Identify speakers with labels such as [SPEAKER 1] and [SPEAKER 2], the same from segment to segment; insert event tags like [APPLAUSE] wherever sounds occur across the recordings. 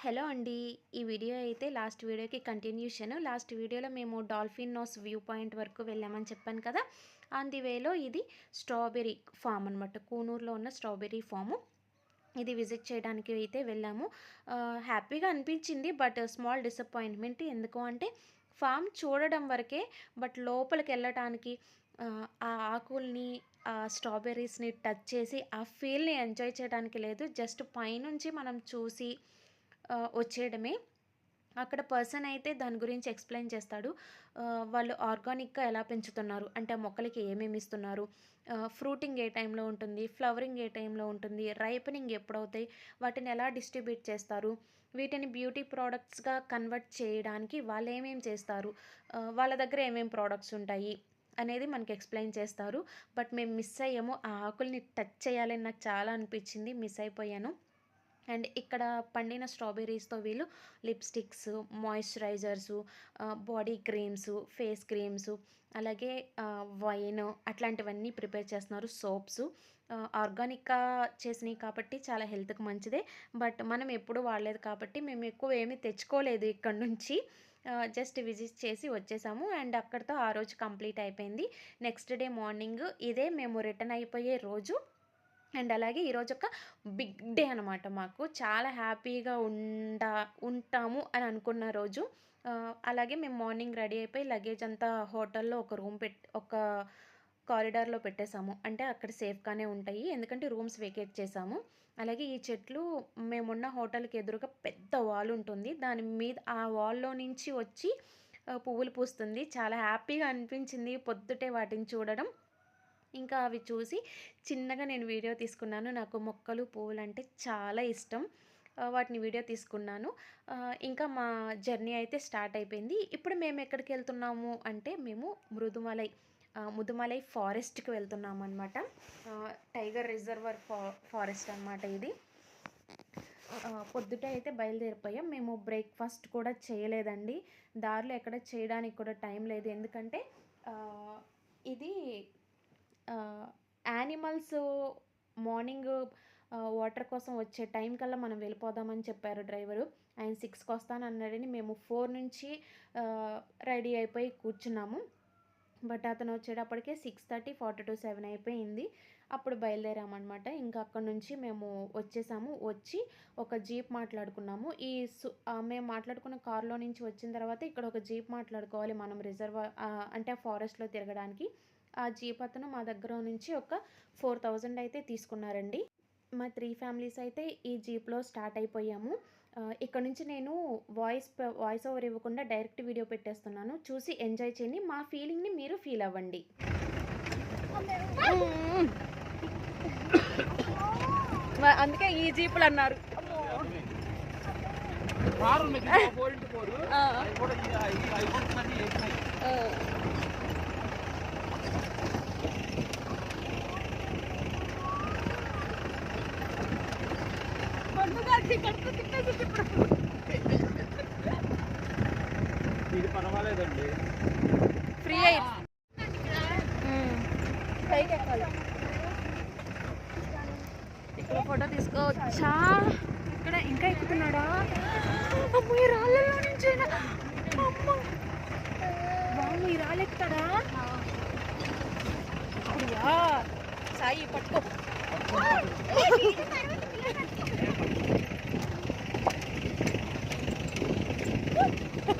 [SPEAKER 1] Hello అండి. ఈ video అయితే లాస్ట్ వీడియోకి కంటిన్యూషన్. లాస్ట్ వీడియోలో మేము డాల్ఫిన్ నోస్ వ్యూ పాయింట్ వరకు వెళ్ళామని చెప్పాను కదా. ఆన్ ది వేలో ఇది స్ట్రాబెర్రీ ఫామ్ అనమాట కూనూరులో ఉన్న స్ట్రాబెర్రీ ఫాము. ఇది విజిట్ చేయడానికి అయితే వెళ్ళాము. హ్యాపీగా అనిపించింది బట్ స్మాల్ డిసప్పాయింట్మెంట్. ఎందుకు అంటే ఫామ్ చూడడం వరకే బట్ లోపలికి వెళ్ళటానికి ఆ, ఆకుల్ని ఆ స్ట్రాబెర్రీస్ని టచ్ చేసి ఆ ఫీల్ని ఎంజాయ్ చేయడానికి లేదు. జస్ట్ పైనుంచి మనం చూసి వచ్చేయడమే. అక్కడ పర్సన్ అయితే దాని గురించి ఎక్స్ప్లెయిన్ చేస్తాడు. వాళ్ళు ఆర్గానిక్గా ఎలా పెంచుతున్నారు? అంటే ఆ మొక్కలకి ఏమేమి ఇస్తున్నారు? ఫ్రూటింగ్ ఏ టైంలో ఉంటుంది? ఫ్లవరింగ్ ఏ టైంలో ఉంటుంది? రైపనింగ్ ఎప్పుడవుతాయి? వాటిని ఎలా డిస్ట్రిబ్యూట్ చేస్తారు? వీటిని బ్యూటీ ప్రోడక్ట్స్గా కన్వర్ట్ చేయడానికి వాళ్ళు ఏమేమి చేస్తారు? వాళ్ళ దగ్గర ఏమేమి ప్రోడక్ట్స్ ఉంటాయి? అనేది మనకి ఎక్స్ప్లెయిన్ చేస్తారు. బట్ మేము మిస్ అయ్యాము. ఆ ఆకుల్ని టచ్ చేయాలని నాకు చాలా అనిపించింది. మిస్ అయిపోయాను. అండ్ ఇక్కడ పండిన స్ట్రాబెర్రీస్తో వీళ్ళు lipsticks moisturisers body creams face creams అలాగే వైన్ అట్లాంటివన్నీ ప్రిపేర్ చేస్తున్నారు. సోప్స్ ఆర్గానిక్గా చేసినవి కాబట్టి చాలా హెల్త్కి మంచిదే. బట్ మనం ఎప్పుడు వాడలేదు కాబట్టి మేము ఎక్కువ ఏమీ తెచ్చుకోలేదు ఇక్కడ నుంచి. జస్ట్ విజిట్ చేసి వచ్చేసాము. అండ్ అక్కడితో ఆ రోజు కంప్లీట్ అయిపోయింది. నెక్స్ట్ డే మార్నింగ్ ఇదే మేము రిటర్న్ అయిపోయే రోజు అండ్ అలాగే ఈరోజు ఒక బిగ్ డే అనమాట మాకు. చాలా హ్యాపీగా ఉండ ఉంటాము అని అనుకున్న రోజు అలాగే మేము మార్నింగ్ రెడీ అయిపోయి లగేజ్ అంతా హోటల్లో ఒక రూమ్ పెట్ ఒక కారిడార్లో పెట్టేశాము అంటే అక్కడ సేఫ్గానే ఉంటాయి. ఎందుకంటే రూమ్స్ వేకేట్ చేసాము. అలాగే ఈ చెట్లు మేమున్న హోటల్కి ఎదురుగా పెద్ద వాల్ ఉంటుంది. దాని మీద ఆ వాల్లో నుంచి వచ్చి పువ్వులు పూస్తుంది. చాలా హ్యాపీగా అనిపించింది పొద్దుటే వాటిని చూడడం. ఇంకా అవి చూసి చిన్నగా నేను వీడియో తీసుకున్నాను. నాకు మొక్కలు పువ్వులు అంటే చాలా ఇష్టం. వాటిని వీడియో తీసుకున్నాను. ఇంకా మా జర్నీ అయితే స్టార్ట్ అయిపోయింది. ఇప్పుడు మేము ఎక్కడికి వెళ్తున్నాము అంటే మేము మృదుమలై ముదుమలై ఫారెస్ట్కి వెళ్తున్నాము అనమాట టైగర్ రిజర్వర్ ఫా ఫారెస్ట్ అనమాట ఇది. పొద్దుట అయితే బయలుదేరిపోయాం. మేము బ్రేక్ఫాస్ట్ కూడా చేయలేదండి. దారిలో ఎక్కడ చేయడానికి కూడా టైం లేదు. ఎందుకంటే ఇది యానిమల్స్ మార్నింగ్ వాటర్ కోసం వచ్చే టైం కల్లా మనం వెళ్ళిపోదామని చెప్పారు డ్రైవరు ఆయన సిక్స్కి వస్తాను అన్నాడని మేము ఫోర్ నుంచి రెడీ అయిపోయి కూర్చున్నాము. బట్ అతను వచ్చేటప్పటికే six thirty forty to seven అయిపోయింది. అప్పుడు బయలుదేరామన్నమాట. ఇంకా అక్కడ నుంచి మేము వచ్చేసాము. వచ్చి ఒక జీప్ మాట్లాడుకున్నాము. ఈ సు మేము మాట్లాడుకున్న కార్లో నుంచి వచ్చిన తర్వాత ఇక్కడ ఒక జీప్ మాట్లాడుకోవాలి మనం రిజర్వ్ అంటే ఆ ఫారెస్ట్లో తిరగడానికి. ఆ జీప్ అతను మా దగ్గర నుంచి ఒక ఫోర్ థౌజండ్ అయితే తీసుకున్నారండి. మా త్రీ ఫ్యామిలీస్ అయితే ఈ జీప్లో స్టార్ట్ అయిపోయాము. ఇక్కడ నుంచి నేను వాయిస్ వాయిస్ ఓవర్ ఇవ్వకుండా డైరెక్ట్ వీడియో పెట్టేస్తున్నాను. చూసి ఎంజాయ్ చేయండి. మా ఫీలింగ్ని మీరు ఫీల్ అవ్వండి. [COUGHS] అందుకే ఈ జీపులు అన్నారు [LAUGHS]
[SPEAKER 2] కారు ఉంది ఫోర్ ఇంటూ ఫోర్ అవి కూడా ఈ- ఈ ఐఫోన్స్ అన్ని వేసినాయి ఇది పర్వాలేదండి.
[SPEAKER 1] ఫ్రీ అయి పైకి ఎక్కాలి ఇక్కడ ఫోటో తీసుకోవచ్చా? ఇక్కడ ఇంకా ఎక్కుతున్నాడా? అమ్మో ఈ రాళ్ళలో నుంచి అమ్మ. బాబు ఈ రాళ్ళు ఎక్కుతాడా అయ్యా సాయి పట్టుకో.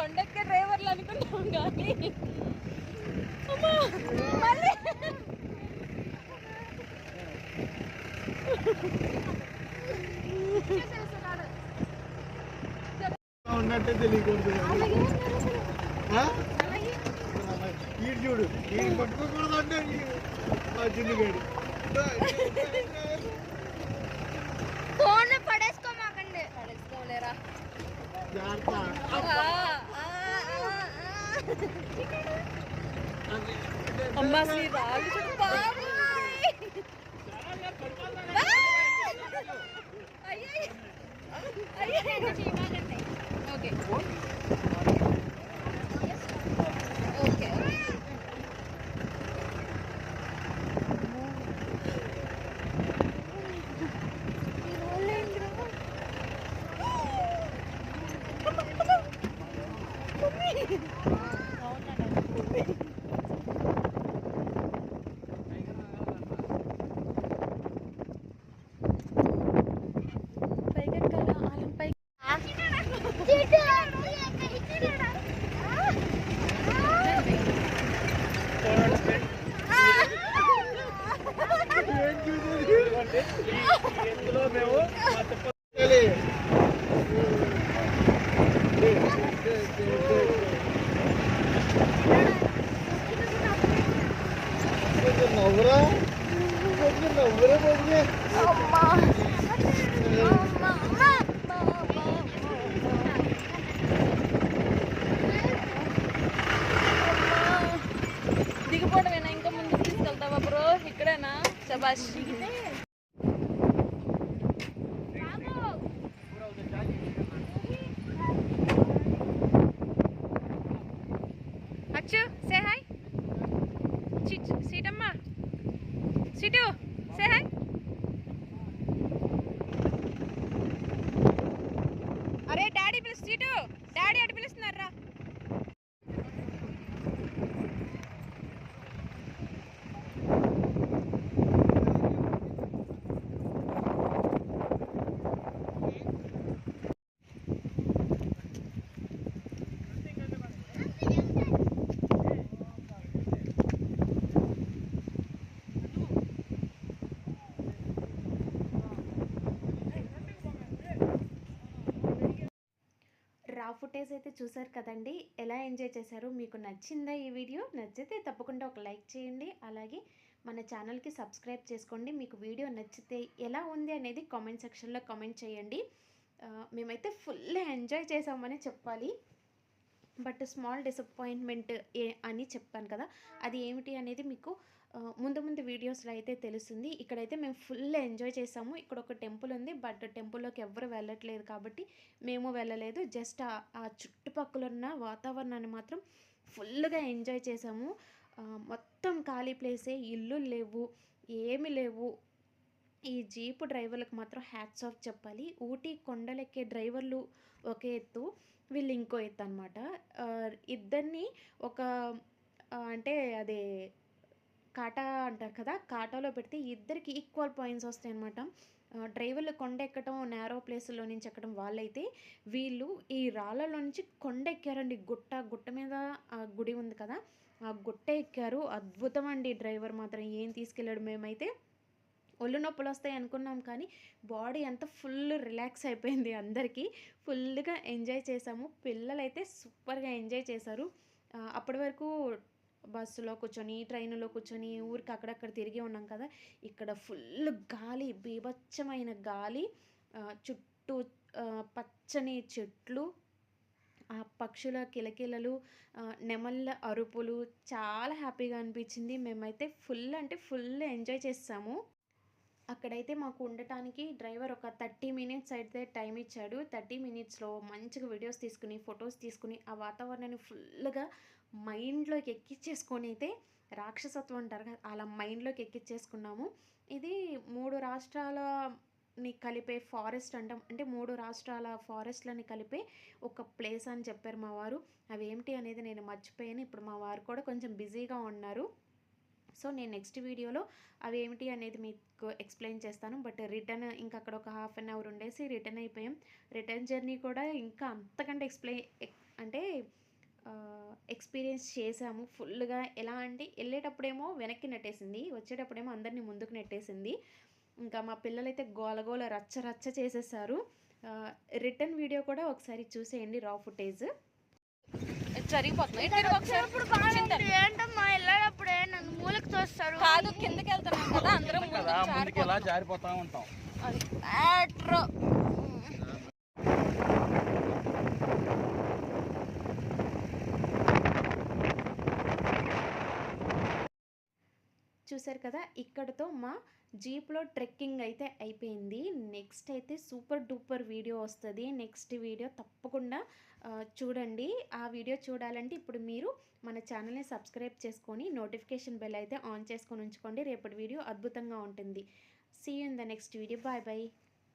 [SPEAKER 1] కొండెక్కే డ్రైవర్లు అనుకున్నాం కానీ. మళ్ళీ.
[SPEAKER 2] ఉన్నట్టు తెలియకూడదు. ఆ? ఈడు చూడు ఈడు పట్టుకోకూడదు అంటే మా చిన్నగాడు
[SPEAKER 3] ఫోన్ పడేసుకోమాకండి. పడేసుకోలేరా
[SPEAKER 2] జాగ్రత్త
[SPEAKER 3] అమ్మా శ్రీ రాళ్ళు చూడు
[SPEAKER 2] కొంచెం నవ్వురా కొంచెం నవ్వురా బాబు
[SPEAKER 3] దిగిపోవడమేనా ఇంకా ముందుకు తీసుకెళ్తావా బ్రో ఇక్కడేనా శబాష్
[SPEAKER 1] ఫుటేజ్ అయితే చూసారు కదండి. ఎలా ఎంజాయ్ చేశారు మీకు నచ్చిందా ఈ వీడియో నచ్చితే తప్పకుండా ఒక లైక్ చేయండి. అలాగే మన ఛానల్కి సబ్స్క్రైబ్ చేసుకోండి. మీకు వీడియో నచ్చితే ఎలా ఉంది అనేది కామెంట్ సెక్షన్లో కామెంట్ చేయండి. మేమైతే ఫుల్ ఎంజాయ్ చేసామని చెప్పాలి. బట్ స్మాల్ డిసప్పాయింట్మెంట్ ఏ అని చెప్పాను కదా. అది ఏమిటి అనేది మీకు ముందు ముందు వీడియోస్లో అయితే తెలుస్తుంది. ఇక్కడైతే మేము ఫుల్ ఎంజాయ్ చేసాము. ఇక్కడ ఒక టెంపుల్ ఉంది. బట్ టెంపుల్లోకి ఎవ్వరు వెళ్ళట్లేదు కాబట్టి మేము వెళ్ళలేదు. జస్ట్ ఆ- చుట్టుపక్కల ఉన్న వాతావరణాన్ని మాత్రం ఫుల్గా ఎంజాయ్ చేసాము. మొత్తం ఖాళీ ప్లేసే. ఇల్లు లేవు. ఏమి లేవు. ఈ జీపు డ్రైవర్లకు మాత్రం హ్యాట్స్ ఆఫ్ చెప్పాలి. ఊటీ కొండలెక్కే డ్రైవర్లు ఒక ఎత్తు వీళ్ళు ఇంకో ఎత్తు అనమాట ఇద్దరిని ఒక అంటే అదే కాటా అంటారు కదా కాటాలో పెడితే ఇద్దరికి ఈక్వల్ పాయింట్స్ వస్తాయి అనమాట డ్రైవర్లు కొండ ఎక్కడం నేరో ప్లేస్లో నుంచి ఎక్కడం వాళ్ళైతే వీళ్ళు ఈ రాళ్ళలో నుంచి కొండ ఎక్కారండి గుట్ట గుట్ట మీద ఆ గుడి ఉంది కదా ఆ గుట్ట ఎక్కారు. అద్భుతం అండి. డ్రైవర్ మాత్రం ఏం తీసుకెళ్ళాడు మేమైతే ఒళ్ళు నొప్పులు వస్తాయి అనుకున్నాం కానీ బాడీ అంతా ఫుల్ రిలాక్స్ అయిపోయింది అందరికీ. ఫుల్గా ఎంజాయ్ చేసాము. పిల్లలైతే సూపర్గా ఎంజాయ్ చేశారు. అప్పటి వరకు బస్సులో కూర్చొని ట్రైన్లో కూర్చొని ఊరికి అక్కడక్కడ తిరిగి ఉన్నాం కదా. ఇక్కడ ఫుల్ గాలి బీభత్సమైన గాలి. చుట్టూ పచ్చని చెట్లు. ఆ పక్షుల కిలకిలలు నెమళ్ళ అరుపులు. చాలా హ్యాపీగా అనిపించింది. మేమైతే ఫుల్ అంటే ఫుల్ ఎంజాయ్ చేస్తాము. అక్కడైతే మాకు ఉండటానికి డ్రైవర్ ఒక థర్టీ మినిట్స్ అయితే టైం ఇచ్చాడు. థర్టీ మినిట్స్లో మంచిగా వీడియోస్ తీసుకుని ఫొటోస్ తీసుకుని ఆ వాతావరణాన్ని ఫుల్గా మైండ్లోకి ఎక్కించేసుకొని అయితే రాక్షసత్వం అంటారు కదా అలా మైండ్లోకి ఎక్కించేసుకున్నాము ఇది మూడు రాష్ట్రాలని కలిపే ఫారెస్ట్ అంటాం అంటే మూడు రాష్ట్రాల ఫారెస్ట్లని కలిపే ఒక ప్లేస్ అని చెప్పారు మా వారు. అవి ఏమిటి అనేది నేను మర్చిపోయాను ఇప్పుడు మా వారు కూడా కొంచెం బిజీగా ఉన్నారు. సో నేను నెక్స్ట్ వీడియోలో అవి ఏమిటి అనేది మీకు ఎక్స్ప్లెయిన్ చేస్తాను. బట్ రిటర్న్ ఇంకా అక్కడ ఒక హాఫ్ అన్ అవర్ ఉండేసి రిటర్న్ అయిపోయాం. రిటర్న్ జర్నీ కూడా ఇంకా అంతకంటే ఎక్స్ప్లెయిన్ అంటే ఎక్స్పీరియన్స్ చేసాము ఫుల్గా ఎలా అంటే వెళ్ళేటప్పుడేమో వెనక్కి నెట్టేసింది. వచ్చేటప్పుడేమో అందరినీ ముందుకు నెట్టేసింది. ఇంకా మా పిల్లలైతే గోలగోల రచ్చ రచ్చ చేసేసారు. రిటర్న్ వీడియో కూడా ఒకసారి చూసేయండి రా ఫుటేజ్
[SPEAKER 4] వెళ్ళేటప్పుడే నన్ను మూలకు తోస్తారు.
[SPEAKER 3] కాదు కిందకి వెళ్తున్నాం కదా అందరం ముందుకు.
[SPEAKER 2] జారిపోతా ఉంటాం.
[SPEAKER 1] చూసారు కదా ఇక్కడతో మా జీప్లో ట్రెక్కింగ్ అయితే అయిపోయింది. నెక్స్ట్ అయితే సూపర్ డూపర్ వీడియో వస్తుంది. నెక్స్ట్ వీడియో తప్పకుండా చూడండి. ఆ వీడియో చూడాలంటే ఇప్పుడు మీరు మన ఛానల్ని సబ్స్క్రైబ్ చేసుకొని నోటిఫికేషన్ బెల్ అయితే ఆన్ చేసుకొని ఉంచుకోండి. రేపటి వీడియో అద్భుతంగా ఉంటుంది. See in the next video bye bye